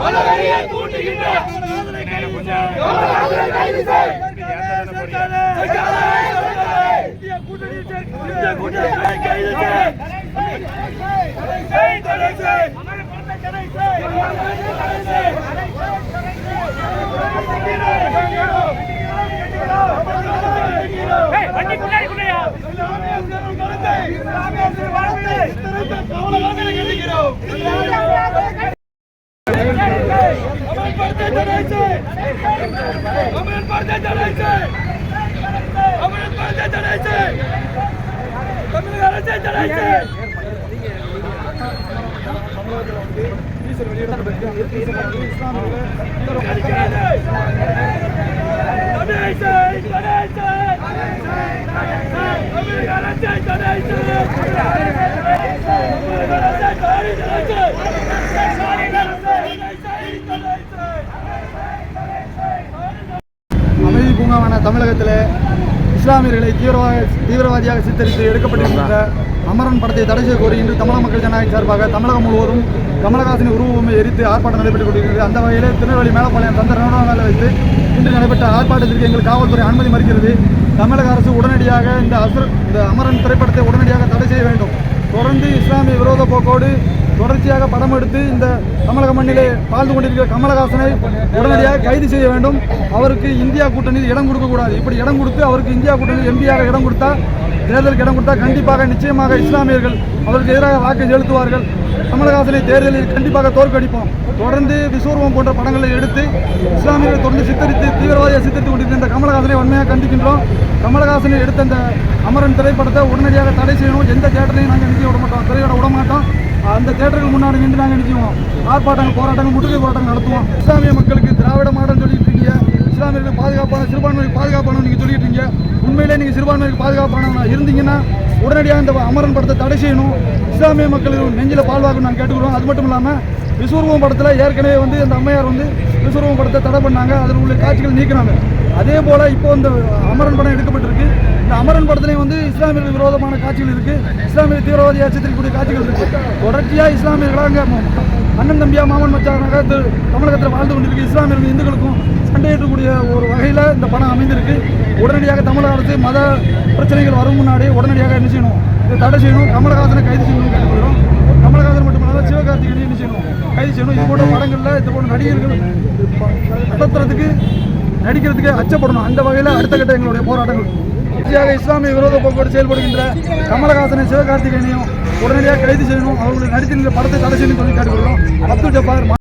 மலவரியை தூண்டுகின்ற கைது செய் இந்திய கூட்டணி இந்திய கூட்டணி கைது செய் செய் தடை செய் தடை செய் வண்டி பின்னாடி பிள்ளையா தமிழக அரசை தடை செய் தடை செய் தடை செய் தமிழக அரசை தடை செய் தமிழக அரசை தடை செய் அமைதி பூங்காவான தமிழகத்தில் இஸ்லாமியர்களை தீவிரவாத தீவிரவாதியாக சித்தரித்து எடுக்கப்பட்டிருக்கின்ற அமரன் படத்தை தடை செய்ய கோரி இன்று தமிழக மக்கள் ஜனநாயக சார்பாக தமிழகம் முழுவதும் கமலஹாசனின் உருவமை எரித்து ஆர்ப்பாட்டம் நடைபெற்றுக் கொண்டிருக்கிறது. அந்த வகையில் திருநெல்வேலி மேலப்பாளையம் தந்த மேலே வைத்து இன்று நடைபெற்ற ஆர்ப்பாட்டத்திற்கு எங்கள் காவல்துறை அனுமதி மறுக்கிறது. தமிழக அரசு உடனடியாக இந்த அசுர இந்த அமரன் திரைப்படத்தை உடனே தொடர்ந்து இஸ்லாமிய விரோத போக்கோடு தொடர்ச்சியாக படம் எடுத்து இந்த தமிழக மண்ணிலே வாழ்ந்து கொண்டிருக்கிற கமலஹாசனை உடனடியாக கைது செய்ய வேண்டும். அவருக்கு இந்தியா கூட்டணியில் இடம் கொடுக்கக்கூடாது. இப்படி இடம் கொடுத்து அவருக்கு இந்தியா கூட்டணியில் எம்பியாக இடம் கொடுத்தா தேர்தலுக்கு இடம் கொடுத்தா கண்டிப்பாக நிச்சயமாக இஸ்லாமியர்கள் அவருக்கு எதிராக வாக்கு செலுத்துவார்கள். கமலஹாசனை தேர்தலில் கண்டிப்பாக தோற்கடிப்போம். தொடர்ந்து விஸ்வரூபம் போன்ற படங்களை எடுத்து இஸ்லாமியர்களை தொடர்ந்து சித்தரித்து தீவிரவாதியை சித்தரித்து கொண்டிருந்த கமலஹாசனை வன்மையாக கண்டிக்கின்றோம். கமலஹாசனை எடுத்த அந்த அமரன் திரைப்படத்தை உடனடியாக தடை செய்யணும். எந்த தேட்டரையும் நாங்கள் நிற்க விட மாட்டோம். திரையிட விட மாட்டோம். அந்த தேட்டருக்கு முன்னாடி நின்று நாங்கள் நிற்குவோம் ஆர்ப்பாட்டங்கள் போராட்டங்கள் முற்றுகை போராட்டங்கள் நடத்துவோம். இஸ்லாமிய மக்களுக்கு திராவிட மாடல் சொல்லி இஸ்லாமியர்களுக்கு பாதுகாப்பான சிறுபான்மைக்கு பாதுகாப்பான நீங்கள் சொல்லிட்டு இருக்கீங்க உண்மையிலே நீங்கள் சிறுபான்மைக்கு பாதுகாப்பான இருந்தீங்கன்னா உடனடியாக இந்த அமரன் படத்தை தடை செய்யணும். இஸ்லாமிய மக்களுக்கு நெஞ்சில் பால்வாக்கு நாங்கள் கேட்டுக்கிறோம். அது மட்டும் இல்லாமல் விஸ்வரூபம் படத்தில் ஏற்கனவே வந்து அந்த அம்மையார் வந்து விஸ்வரூபம் படத்தை தடை பண்ணாங்க. அதில் உள்ள காட்சிகள் நீக்கினாங்க. அதே போல் இப்போ இந்த அமரன் படம் எடுக்கப்பட்டிருக்கு. இந்த அமரன் படத்துலேயும் வந்து இஸ்லாமியர்கள் விரோதமான காட்சிகள் இருக்குது இஸ்லாமிய தீவிரவாதியாக சித்தரிக்கக்கூடிய காட்சிகள் இருக்குது தொடர்ச்சியாக இஸ்லாமியர்களாக அண்ணன் தம்பியா மாமன் மச்சானாக நகரத்து தமிழகத்தில் வாழ்ந்து கொண்டிருக்கு இஸ்லாமியர்கள் இந்துக்களுக்கும் சண்டையிடக்கூடிய ஒரு வகையில் இந்த படம் அமைந்திருக்கு. உடனடியாக தமிழக அரசு மத பிரச்சனைகள் வரும் முன்னாடி உடனடியாக என்ன செய்யணும்? இதை தடை செய்யணும். கமலஹாசனை கைது செய்யணும் கேட்டுக்கொள்கிறோம். கமலஹாசன் மட்டுமல்லாத சிவகார்த்திகேயன் என்ன செய்யணும்? கைது செய்யணும். இது போன்ற படங்களில் இது போன்ற நடிகர்கள் நடத்துறதுக்கு நடிக்கிறதுக்கு அச்சப்படணும். அந்த வகையில் அடுத்த கட்ட எங்களுடைய போராட்டங்கள். தொடர்ச்சியாக இஸ்லாமிய விரோத போக்கோடு செயல்படுகின்ற கமலஹாசனை சிவகார்த்திகேயனையும் உடனடியாக கைது செய்யணும். அவர்களுடைய நடித்திருந்த படத்தை தடை செய்யணும் சொல்லி கேட்டுக்கொள்கிறோம். அப்துல் ஜப்பார்